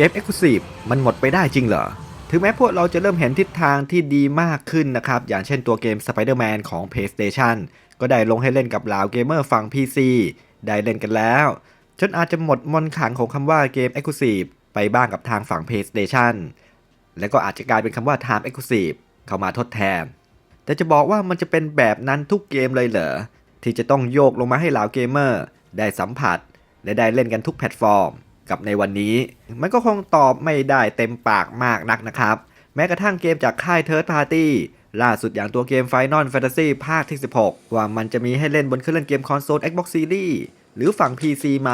กม Exclusive มันหมดไปได้จริงเหรอ ถึงแม้พวกเราจะเริ่มเห็นทิศทางที่ดีมากขึ้นนะครับ อย่างเช่นตัวเกม Spider-Man ของ PlayStation ก็ได้ลงให้เล่นกับเหล่าเกมเมอร์ฝั่ง PC ได้เล่นกันแล้ว จนอาจจะหมดมนขังของคำว่าเกม Exclusive ไปบ้างกับทางฝั่ง PlayStation และก็อาจจะกลายเป็นคำว่า Time Exclusive เข้ามาทดแทน แต่จะบอกว่ามันจะเป็นแบบนั้นทุกเกมเลยเหรอที่จะต้องโยกลงมาให้เหล่าเกมเมอร์ได้สัมผัส และได้เล่นกันทุกแพลตฟอร์ม กับในวันนี้ มันก็คงตอบไม่ได้เต็มปากมากนักนะครับ แม้กระทั่งเกมจากค่าย Third Party ล่าสุดอย่างตัวเกม Final Fantasy ภาคที่ 16 ว่ามันจะมีให้เล่นบนเครื่องเล่นเกมคอนโซล Xbox Series หรือฝั่ง PC ไหม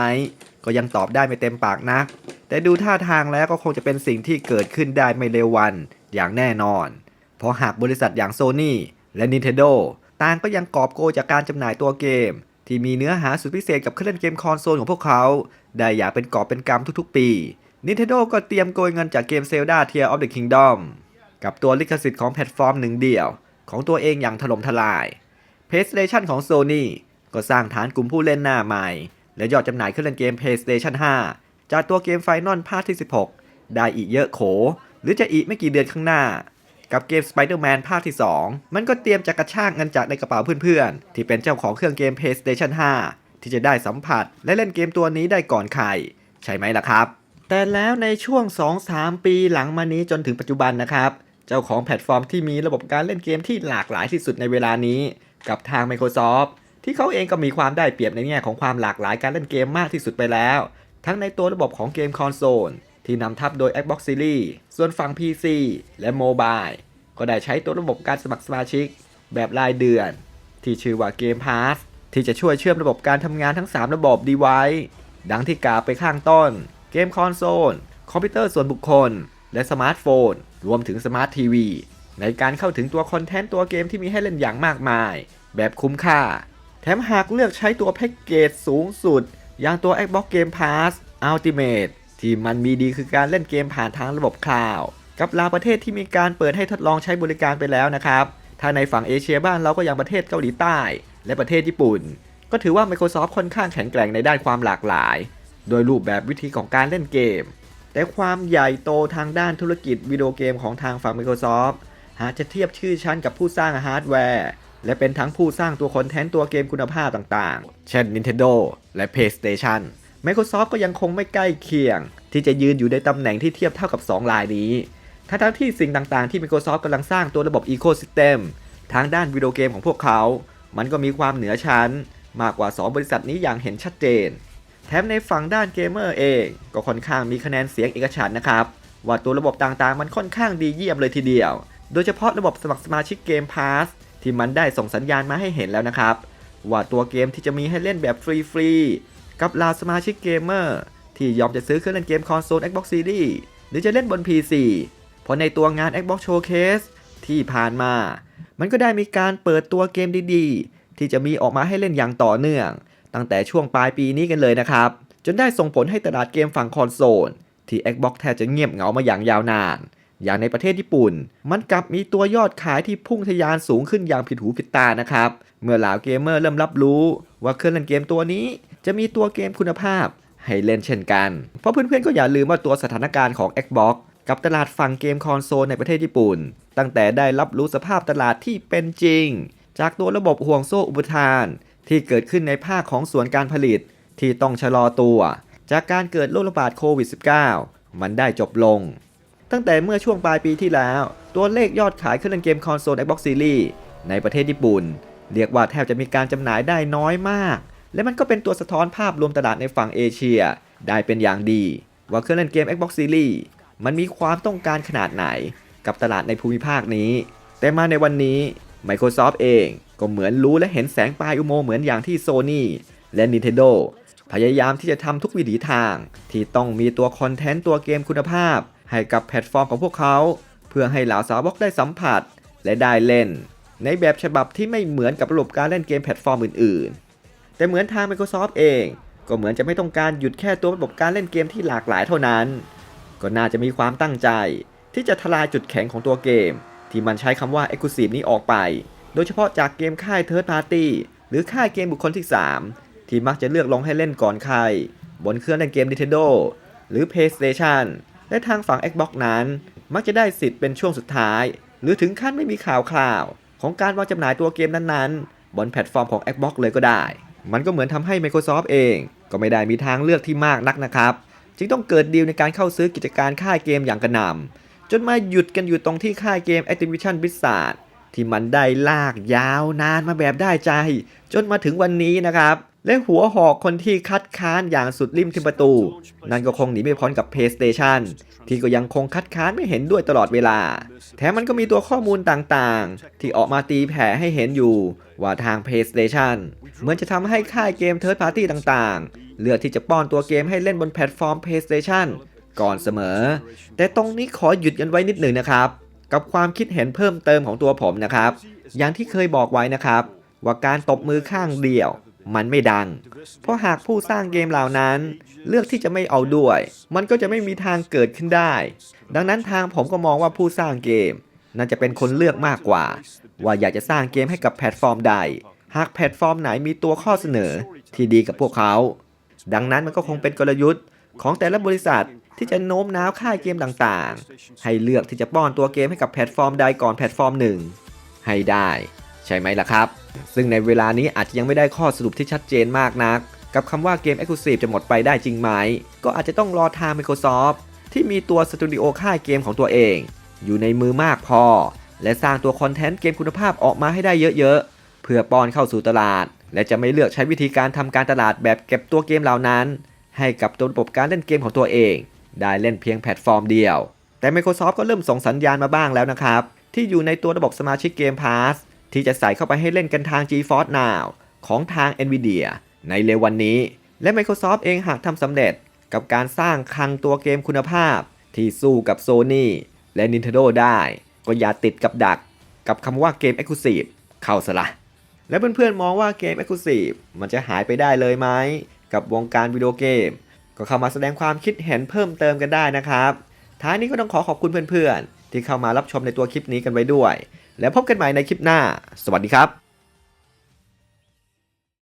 ก็ยังตอบได้ไม่เต็มปากนักแต่ดูท่าทางแล้วก็คงจะเป็นสิ่งที่เกิดขึ้นได้ไม่เร็ววันอย่างแน่นอน เพราะหากบริษัทอย่าง Sony และ Nintendo ต่างก็ยังกอบโกยจากการจำหน่ายตัวเกม ที่มีเนื้อหาสุดพิเศษกับเครื่องเล่นเกมคอนโซลของพวกเขา ได้อย่างเป็นกอบเป็นกำทุกๆปี Nintendo ก็เตรียมโกยเงินจากเกม Zelda Tear of the Kingdom กับตัวลิขสิทธิ์ของแพลตฟอร์มหนึ่งเดียว ของตัวเองอย่างถล่มทลาย PlayStation ของ Sony ก็สร้างฐานกลุ่มผู้เล่นหน้าใหม่ และยอดจำหน่ายเครื่องเล่นเกม PlayStation 5 จากตัวเกม Final ภาคที่ 16 ได้อีกเยอะโข หรือจะอีกไม่กี่เดือนข้างหน้า กับเกม Spider-Man ภาคที่ 2 มันก็เตรียมจะกระชากเงินจากในกระเป๋าเพื่อนๆ ที่เป็นเจ้าของเครื่องเกม PlayStation 5 ที่จะได้สัมผัสและเล่นเกมตัวนี้ได้ก่อนใครใช่ไหมล่ะครับ แต่แล้วในช่วง 2-3 ปีหลังมานี้จนถึงปัจจุบันนะครับ เจ้าของแพลตฟอร์มที่มีระบบการเล่นเกมที่หลากหลายที่สุดในเวลานี้ กับทาง Microsoft ที่เขาเองก็มีความได้เปรียบในแง่ของความหลากหลายการเล่นเกมมากที่สุดไปแล้ว ทั้งในตัวระบบของเกมคอนโซลที่นำทับโดย Xbox Series ส่วนฝั่ง PC และโมบายก็ได้ใช้ตัวระบบการสมัครสมาชิก แบบรายเดือน ที่ชื่อว่า Game Pass ที่จะช่วยเชื่อมระบบการทำงานทั้ง 3 ระบบดีไว้ดังที่กล่าวไปข้างต้น เกมคอนโซล คอมพิวเตอร์ส่วนบุคคล และสมาร์ทโฟน รวมถึงสมาร์ททีวีในการเข้าถึงตัวคอนเทนต์ตัวเกมที่มีให้เล่นอย่างมากมาย แบบคุ้มค่า แถมหากเลือกใช้ตัวแพ็กเกจสูงสุด อย่างตัว Xbox Game Pass Ultimate ที่มันมีดีคือการเล่นเกมผ่านทางระบบคลาวด์กับลาประเทศที่มีการเปิดให้ทดลองใช้บริการไปแล้วนะครับ ถ้าในฝั่งเอเชียบ้านเราก็อย่างประเทศเกาหลีใต้ และประเทศญี่ปุ่น ก็ถือว่า Microsoft ค่อนข้างแข็งแกร่งในด้านความหลากหลาย โดยรูปแบบวิธีของการเล่นเกม แต่ความใหญ่โตทางด้านธุรกิจวิดีโอเกมของทางฝั่ง Microsoft หากจะเทียบชื่อชั้นกับผู้สร้างฮาร์ดแวร์ และเป็นทั้งผู้สร้างตัวคอนเทนต์ตัวเกมคุณภาพต่างๆ เช่น Nintendo และ PlayStation Microsoft ก็ยังคงไม่ใกล้เคียง ที่จะยืนอยู่ในตำแหน่งที่เทียบเท่ากับ 2 รายนี้ ทั้งที่สิ่งต่างๆที่ Microsoft กำลังสร้างตัวระบบ Ecosystem ทางด้านวิดีโอเกมของพวกเขา มันก็มีความเหนือชั้นมากกว่า 2 บริษัทนี้อย่างเห็นชัดเจน แถมในฝั่งด้านเกมเมอร์เองก็ค่อนข้างมีคะแนนเสียงเอกฉันนะครับ ว่าตัวระบบต่างๆ มันค่อนข้างดีเยี่ยมเลยทีเดียว โดยเฉพาะระบบสมัครสมาชิกเกมพาสที่มันได้ส่งสัญญาณมาให้เห็นแล้วนะครับ ว่าตัวเกมที่จะมีให้เล่นแบบฟรีๆกับลาสมาชิกเกมเมอร์ที่ยอมจะซื้อเครื่องเล่นเกมคอนโซล Xbox Series หรือจะเล่นบน PC เพราะในตัวงาน Xbox Showcase ที่ผ่านมา มันก็ได้มีการเปิดตัวเกมดีๆ ที่จะมีออกมาให้เล่นอย่างต่อเนื่อง ตั้งแต่ช่วงปลายปีนี้กันเลยนะครับ จนได้ส่งผลให้ตลาดเกมฝั่งคอนโซล ที่ Xbox แทบจะเงียบเหงามาอย่างยาวนาน อย่างในประเทศญี่ปุ่น มันกลับมีตัวยอดขายที่พุ่งทะยานสูงขึ้นอย่างผิดหูผิดตานะครับ เมื่อเหล่าเกมเมอร์เริ่มรับรู้ ว่าเครื่องเล่นเกมตัวนี้ จะมีตัวเกมคุณภาพให้เล่นเช่นกัน เพราะเพื่อนๆก็อย่าลืมว่าตัวสถานการณ์ของ Xbox กับตลาดฝั่งเกมคอนโซลในประเทศญี่ปุ่น ตั้งแต่ได้รับรู้สภาพตลาดที่เป็นจริง จากตัวระบบห่วงโซ่อุปทาน ที่เกิดขึ้นในภาคของส่วนการผลิต ที่ต้องชะลอตัว จากการเกิดโรคระบาดโควิด -19 มันได้จบลง ตั้งแต่เมื่อช่วงปลายปีที่แล้ว ตัวเลขยอดขายเครื่องเล่นเกมคอนโซล Xbox Series ในประเทศญี่ปุ่น เรียกว่าแทบจะมีการจำหน่ายได้น้อยมาก และมันก็เป็นตัวสะท้อนภาพรวมตลาดในฝั่งเอเชีย ได้เป็นอย่างดี ว่าเครื่องเล่นเกม Xbox Series มันมีความต้องการขนาดไหนกับตลาดในภูมิภาคนี้ แต่มาในวันนี้ Microsoft เองก็เหมือนรู้และเห็นแสงปลายอุโมงค์เหมือนอย่างที่ Sony และ Nintendo พยายามที่จะทำทุกวิถีทาง ที่ต้องมีตัวคอนเทนต์ตัวเกมคุณภาพ ให้กับแพลตฟอร์มของพวกเขา เพื่อให้เหล่าสาวกได้สัมผัส และได้เล่น ในแบบฉบับที่ไม่เหมือนกับระบบการเล่นเกมแพลตฟอร์มอื่น ๆ แต่เหมือนทาง Microsoft เอง ก็เหมือนจะไม่ต้องการหยุดแค่ตัวระบบการเล่นเกมที่หลากหลายเท่านั้น ก็น่าจะมีความตั้งใจ ที่จะทลายจุดแข็งของตัวเกม ที่มันใช้คำว่า Exclusive นี้ออกไป โดยเฉพาะจากเกมค่าย Third Party หรือค่ายเกมบุคคลที่ 3 ที่มักจะเลือกลงให้เล่นก่อนใคร บนเครื่องเล่นเกม Nintendo หรือ PlayStation และทางฝั่ง Xbox นั้น มักจะได้สิทธิ์เป็นช่วงสุดท้าย หรือถึงขั้นไม่มีข่าวคราว ของการวางจำหน่ายตัวเกมนั้นๆ บนแพลตฟอร์มของ Xbox เลยก็ได้ มันก็เหมือนทำให้ Microsoft เอง ก็ไม่ได้มีทางเลือกที่มากนักนะครับ จึงต้องเกิดดีลในการเข้าซื้อกิจการค่ายเกมอย่างกระหน่ำจนมาหยุดกันอยู่ตรงที่ค่ายเกม Activision Blizzard ที่มันได้ลากยาวนานมาแบบได้ใจ จนมาถึงวันนี้นะครับ และหัวหอกคนที่คัดค้านอย่างสุดริมทิมประตู นั่นก็คงหนีไม่พ้นกับ PlayStation ที่ก็ยังคงคัดค้านไม่เห็นด้วยตลอดเวลา แถมมันก็มีตัวข้อมูลต่างๆ ที่ออกมาตีแผ่ให้เห็นอยู่ ว่าทาง PlayStation เหมือนจะทำให้ค่ายเกม Third Party ต่างๆ เลือกที่จะป้อนตัวเกมให้เล่นบนแพลตฟอร์ม PlayStation ก่อนเสมอ แต่ตรงนี้ขอหยุดกันไว้นิดหนึ่งนะครับ กับความคิดเห็นเพิ่มเติมของตัวผมนะครับ อย่างที่เคยบอกไว้นะครับ ว่าการตบมือข้างเดียว มันไม่ดัง เพราะหากผู้สร้างเกมเหล่านั้น เลือกที่จะไม่เอาด้วย มันก็จะไม่มีทางเกิดขึ้นได้ ดังนั้นทางผมก็มองว่าผู้สร้างเกมน่าจะเป็นคนเลือกมากกว่า ว่าอยากจะสร้างเกมให้กับแพลตฟอร์มใด หากแพลตฟอร์มไหนมีตัวข้อเสนอที่ดีกับพวกเขา ดังนั้นมันก็คงเป็นกลยุทธ์ของแต่ละบริษัทที่จะโน้มน้าวค่ายเกมต่างๆ ให้เลือกที่จะป้อนตัวเกมให้กับแพลตฟอร์มใดก่อนแพลตฟอร์มหนึ่งให้ได้ ใช่ไหมล่ะครับ ซึ่งในเวลานี้อาจจะยังไม่ได้ข้อสรุปที่ชัดเจนมากนัก กับคำว่าเกม Exclusive จะหมดไปได้จริงไหม ก็อาจจะต้องรอทาง Microsoft ที่มีตัวสตูดิโอค่ายเกมของตัวเอง อยู่ในมือมากพอ และสร้างตัวคอนเทนต์เกมคุณภาพออกมาให้ได้เยอะๆ เพื่อป้อนเข้าสู่ตลาด และจะไม่เลือกใช้วิธีการทำการตลาดแบบเก็บตัวเกมเหล่านั้น ให้กับตัวระบบการเล่นเกมของตัวเอง ได้เล่นเพียงแพลตฟอร์มเดียว แต่ Microsoft ก็เริ่มส่งสัญญาณมาบ้างแล้วนะครับ ที่อยู่ในตัวระบบสมาชิกเกม Pass ที่จะใส่เข้าไปให้เล่นกันทาง GeForce Now ของทาง Nvidia ในเร็ววันนี้ และ Microsoft เองหากทำสำเร็จกับการสร้างคลังตัวเกมคุณภาพ ที่สู้กับ Sony และ Nintendo ได้ ก็อย่าติดกับดัก กับคำว่าเกม Exclusive เข้าซะละ และเพื่อนๆมองว่าเกม Exclusive มันจะหายไปได้เลยไหมกับวงการวิดีโอเกม ก็เข้ามาแสดงความคิดเห็นเพิ่มเติมกันได้นะครับ ท้ายนี้ก็ต้องขอขอบคุณเพื่อนๆ ที่เข้ามารับชมในตัวคลิปนี้กันไว้ด้วย แล้วพบกันใหม่ในคลิปหน้า สวัสดีครับ